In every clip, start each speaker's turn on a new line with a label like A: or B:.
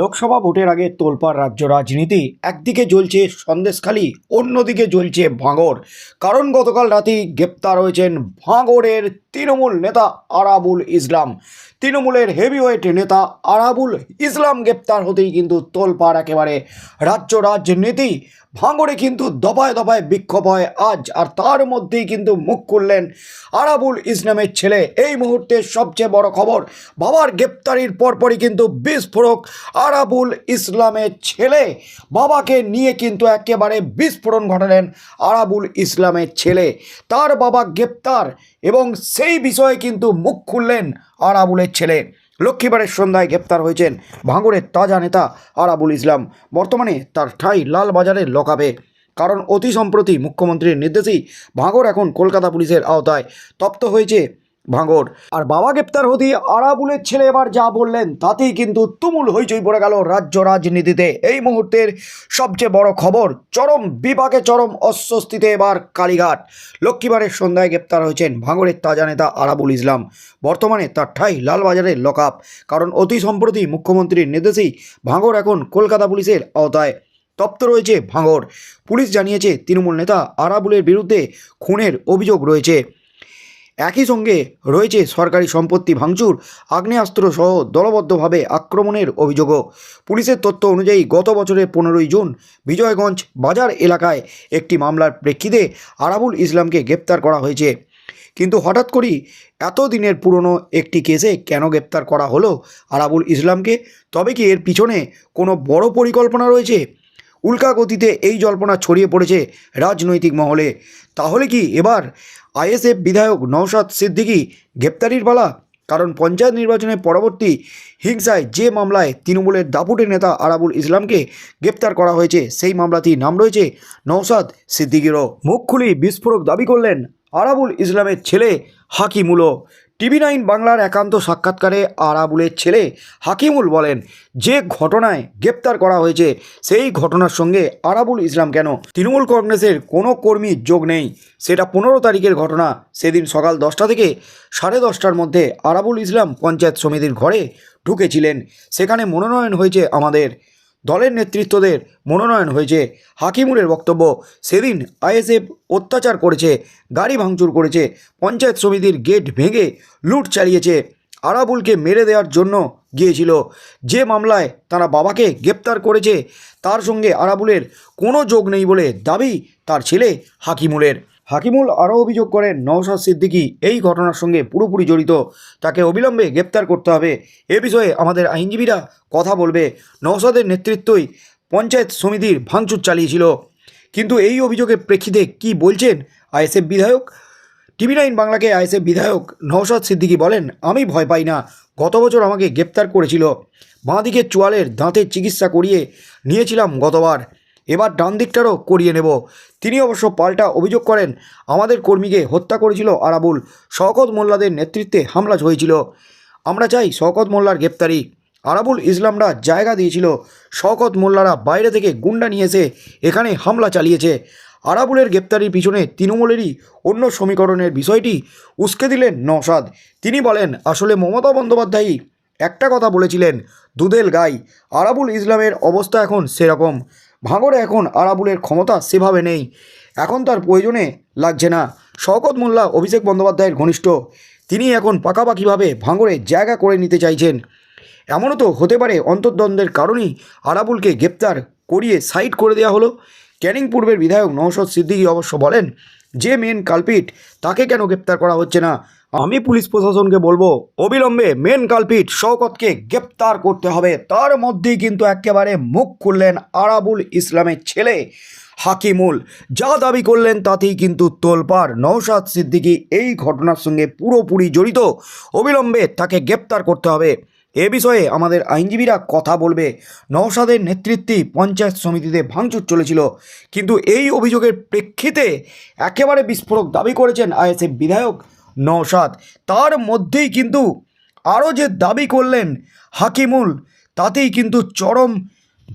A: লোকসভা ভোটের আগে তোলপাড় রাজ্য রাজনীতি। একদিকে জ্বলছে সন্দেশখালি, অন্যদিকে জ্বলছে ভাঙর কারণ গতকাল রাতেই গ্রেপ্তার হয়েছেন ভাঙরের তৃণমূল নেতা আরাবুল ইসলাম। তৃণমূলের হেভিওয়েট নেতা আরাবুল ইসলাম গ্রেপ্তার হতেই কিন্তু তোলপাড় একেবারে। রাজ্য রাজনীতি ভাঙড়ে কিন্তু দফায় দফায় বিক্ষোভ হয় আজ, আর তার মধ্যেই কিন্তু মুখ খুললেন আরাবুল ইসলামের ছেলে। এই মুহূর্তে সবচেয়ে বড় খবর, বাবার গ্রেপ্তারির পরপরই কিন্তু বিস্ফোরক আরাবুল ইসলামের ছেলে। বাবাকে নিয়ে কিন্তু একেবারে বিস্ফোরণ ঘটালেন আরাবুল ইসলামের ছেলে। তার বাবা গ্রেপ্তার এবং সেই বিষয়ে কিন্তু মুখ খুললেন আরাবুলের ছেলে। লক্ষ্মীবারের সন্ধ্যায় গ্রেপ্তার হয়েছেন ভাঙড়ের তাজা নেতা আরাবুল ইসলাম। বর্তমানে তার ঠাই লালবাজারের লকাবে কারণ অতি সম্প্রতি মুখ্যমন্ত্রীর নির্দেশেই ভাঙড় এখন কলকাতা পুলিশের আওতায়। তপ্ত হয়েছে ভাঙড় আর বাবা গ্রেপ্তার হতে আরাবুলের ছেলে এবার যা বললেন, তাতেই কিন্তু তুমুল হইচই পড়ে গেল রাজ্য রাজনীতিতে। এই মুহূর্তের সবচেয়ে বড় খবর, চরম বিপাকে চরম অস্বস্তিতে এবার কালীঘাট। লক্ষ্মীবারের সন্ধ্যায় গ্রেপ্তার হয়েছেন ভাঙরের তাজা নেতা আরাবুল ইসলাম। বর্তমানে তার ঠাই লালবাজারের লকআপ কারণ অতি সম্প্রতি মুখ্যমন্ত্রীর নির্দেশেই ভাঙর এখন কলকাতা পুলিশের আওতায়। তপ্ত রয়েছে ভাঙড় পুলিশ জানিয়েছে, তৃণমূল নেতা আরাবুলের বিরুদ্ধে খুনের অভিযোগ রয়েছে। একই সঙ্গে রয়েছে সরকারি সম্পত্তি ভাঙচুর আগ্নেয়াস্ত্রসহ দলবদ্ধভাবে আক্রমণের অভিযোগও। পুলিশের তথ্য অনুযায়ী গত বছরের পনেরোই জুন বিজয়গঞ্জ বাজার এলাকায় একটি মামলার প্রেক্ষিতে আরাবুল ইসলামকে গ্রেপ্তার করা হয়েছে। কিন্তু হঠাৎ করেই এত দিনের পুরনো একটি কেসে কেন গ্রেপ্তার করা হলো আরাবুল ইসলামকে? তবে কি এর পিছনে কোনো বড় পরিকল্পনা রয়েছে? উল্কা গতিতে এই জল্পনা ছড়িয়ে পড়েছে রাজনৈতিক মহলে। তাহলে কি এবার আইএসএফ বিধায়ক নওশাদ সিদ্দিকী গ্রেপ্তারির পালা? কারণ পঞ্চায়েত নির্বাচনের পরবর্তী হিংসায় যে মামলায় তৃণমূলের দাপুটে নেতা আরাবুল ইসলামকে গ্রেপ্তার করা হয়েছে, সেই মামলাতেই নাম রয়েছে নওশাদ সিদ্দিকিরও। মুখ খুলি বিস্ফোরক দাবি করলেন আরাবুল ইসলামের ছেলে হাকিমুলও। টিভি নাইন বাংলার একান্ত সাক্ষাৎকারে আরাবুলের ছেলে হাকিমুল বলেন, যে ঘটনায় গ্রেপ্তার করা হয়েছে, সেই ঘটনার সঙ্গে আরাবুল ইসলাম কেন? তৃণমূল কংগ্রেসের কোনো কর্মীর যোগ নেই। সেটা পনেরো তারিখের ঘটনা। সেদিন সকাল দশটা থেকে সাড়ে দশটার মধ্যে আরাবুল ইসলাম পঞ্চায়েত সমিতির ঘরে ঢুকেছিলেন। সেখানে মনোনয়ন হয়েছে আমাদের দলের নেতৃত্বদের মনোনয়ন হয়েছে। হাকিমুলের বক্তব্য, সেদিন আইএসএফ অত্যাচার করেছে, গাড়ি ভাঙচুর করেছে, পঞ্চায়েত সমিতির গেট ভেঙে লুট চালিয়েছে, আরাবুলকে মেরে দেওয়ার জন্য গিয়েছিল। যে মামলায় তারা বাবাকে গ্রেপ্তার করেছে, তার সঙ্গে আরাবুলের কোনো যোগ নেই বলে দাবি তার ছেলে হাকিমুলের। হাকিমুল আরও অভিযোগ করেন, নওশাদ সিদ্দিকী এই ঘটনার সঙ্গে পুরোপুরি জড়িত। তাকে অবিলম্বে গ্রেপ্তার করতে হবে। এ বিষয়ে আমাদের আইনজীবীরা কথা বলবে। নওশাদের নেতৃত্বই পঞ্চায়েত সমিতির ভাঙচুর চালিয়েছিল। কিন্তু এই অভিযোগের প্রেক্ষিতে কি বলছেন আইএসএফ বিধায়ক? টিভি নাইন বাংলাকে আইএসএফ বিধায়ক নওশাদ সিদ্দিকী বলেন, আমি ভয় পাই না। গত বছর আমাকে গ্রেপ্তার করেছিল। বাঁ দিকের চোয়ালের দাঁতের চিকিৎসা করিয়ে নিয়েছিলাম গতবার। এবার ডান দিকটারও করিয়ে নেব। তিনি অবশ্য পাল্টা অভিযোগ করেন, আমাদের কর্মীকে হত্যা করেছিল আরাবুল। শওকত মোল্লাদের নেতৃত্বে হামলা হয়েছিল। আমরা চাই শওকত মোল্লার গ্রেপ্তারি। আরাবুল ইসলামরা জায়গা দিয়েছিল। শওকত মোল্লারা বাইরে থেকে গুন্ডা নিয়ে এসে এখানে হামলা চালিয়েছে। আরাবুলের গ্রেপ্তারির পিছনে তৃণমূলেরই অন্য সমীকরণের বিষয়টি উস্কে দিলেন নওশাদ। তিনি বলেন, আসলে মমতা বন্দ্যোপাধ্যায়ই একটা কথা বলেছিলেন, দুধেল গাই। আরাবুল ইসলামের অবস্থা এখন সেরকম। ভাঙড়ে এখন আরাবুলের ক্ষমতা সেভাবে নেই। এখন তার প্রয়োজনে লাগছে না। শওকত মোল্লা, অভিষেক বন্দ্যোপাধ্যায়ের ঘনিষ্ঠ, তিনি এখন পাকাপাকিভাবে ভাঙড়ে জায়গা করে নিতে চাইছেন। এমনও তো হতে পারে অন্তর্দ্বন্দ্বের কারণেই আরাবুলকে গ্রেপ্তার করিয়ে সাইড করে দেওয়া হলো। ক্যানিং পূর্বের বিধায়ক নওশাদ সিদ্দিকী অবশ্য বলেন, যে মেন কালপিট, তাকে কেন গ্রেপ্তার করা হচ্ছে না? আমি পুলিশ প্রশাসনকে বলব, অবিলম্বে মেন কালপিট শওকতকে গ্রেপ্তার করতে হবে। তার মধ্যেই কিন্তু একেবারে মুখ খুললেন আরাবুল ইসলামের ছেলে হাকিমুল। যা দাবি করলেন তাতেই কিন্তু তোলপাড়। নওশাদ সিদ্দিকি এই ঘটনার সঙ্গে পুরোপুরি জড়িত। অবিলম্বে তাকে গ্রেপ্তার করতে হবে। এ বিষয়ে আমাদের আইনজীবীরা কথা বলবে। নওশাদের নেতৃত্বে পঞ্চায়েত সমিতিতে ভাঙচুর চলেছিল। কিন্তু এই অভিযোগের প্রেক্ষিতে একেবারে বিস্ফোরক দাবি করেছেন আইএসএফ বিধায়ক নওশাদ। তার মধ্যেই কিন্তু আরও যে দাবি করলেন হাকিমুল, তাতেই কিন্তু চরম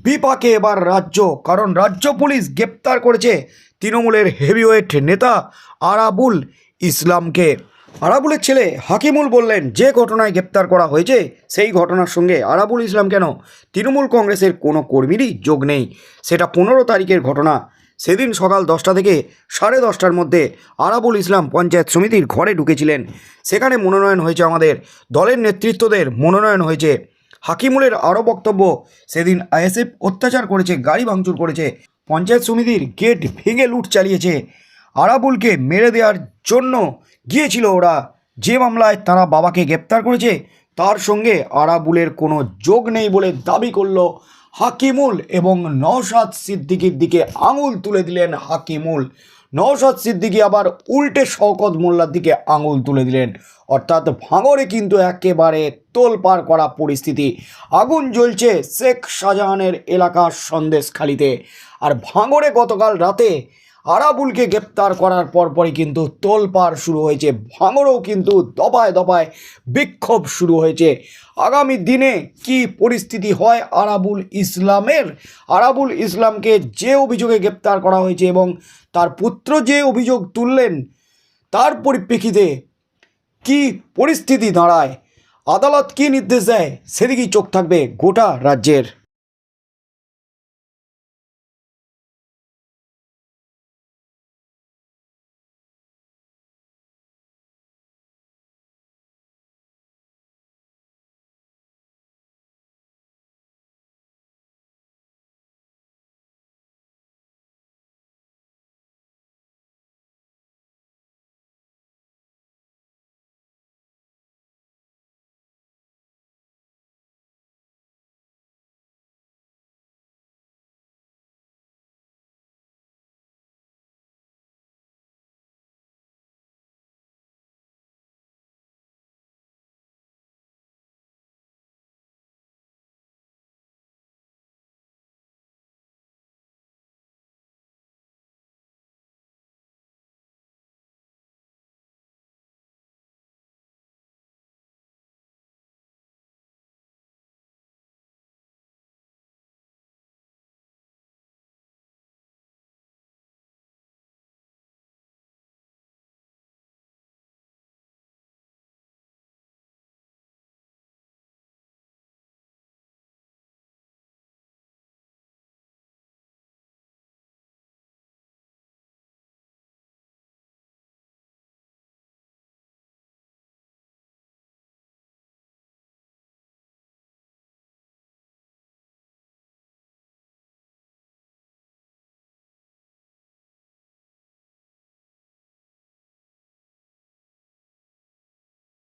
A: বিপাকে এবার রাজ্য। কারণ রাজ্য পুলিশ গ্রেপ্তার করেছে তৃণমূলের হেভিওয়েট নেতা আরাবুল ইসলামকে। আরাবুলের ছেলে হাকিমুল বললেন, যে ঘটনায় গ্রেপ্তার করা হয়েছে, সেই ঘটনার সঙ্গে আরাবুল ইসলাম কেন? তৃণমূল কংগ্রেসের কোনো কর্মীরই যোগ নেই। সেটা পনেরো তারিখের ঘটনা। সেদিন সকাল দশটা থেকে সাড়ে দশটার মধ্যে আরাবুল ইসলাম পঞ্চায়েত সমিতির ঘরে ঢুকেছিলেন। সেখানে মনোনয়ন হয়েছে আমাদের দলের নেতৃত্বদের মনোনয়ন হয়েছে। হাকিমুলের আরও বক্তব্য, সেদিন আইএসএফ অত্যাচার করেছে, গাড়ি ভাঙচুর করেছে, পঞ্চায়েত সমিতির গেট ভেঙে লুট চালিয়েছে। আরাবুলকে মেরে দেওয়ার জন্য গিয়েছিল ওরা। যে মামলায় তারা বাবাকে গ্রেপ্তার করেছে, তার সঙ্গে আরাবুলের কোনো যোগ নেই বলে দাবি করল হাকিমুল এবং নওশাদ সিদ্দিকির দিকে আঙুল তুলে দিলেন হাকিমুল। নওশাদ সিদ্দিকি আবার উল্টে শওকত মোল্লার দিকে আঙুল তুলে দিলেন। অর্থাৎ ভাঙরে কিন্তু একেবারে তোলপাড় করা পরিস্থিতি। আগুন জ্বলছে শেখ শাহজাহানের এলাকার সন্দেশখালিতে। আর ভাঙরে গতকাল রাতে আরাবুলকে গ্রেপ্তার করার পরপরই কিন্তু তোলপাড় শুরু হয়েছে, ভাঙড়েও কিন্তু দফায় দফায় বিক্ষোভ শুরু হয়েছে। আগামী দিনে কি পরিস্থিতি হয় আরাবুল ইসলামের? আরাবুল ইসলামকে যে অভিযোগে গ্রেপ্তার করা হয়েছে এবং তার পুত্র যে অভিযোগ তুললেন, তার পরিপ্রেক্ষিতে কি পরিস্থিতি দাঁড়ায়? আদালত কি নির্দেশ দেয়? সেদিকেই চোখ থাকবে গোটা রাজ্যের।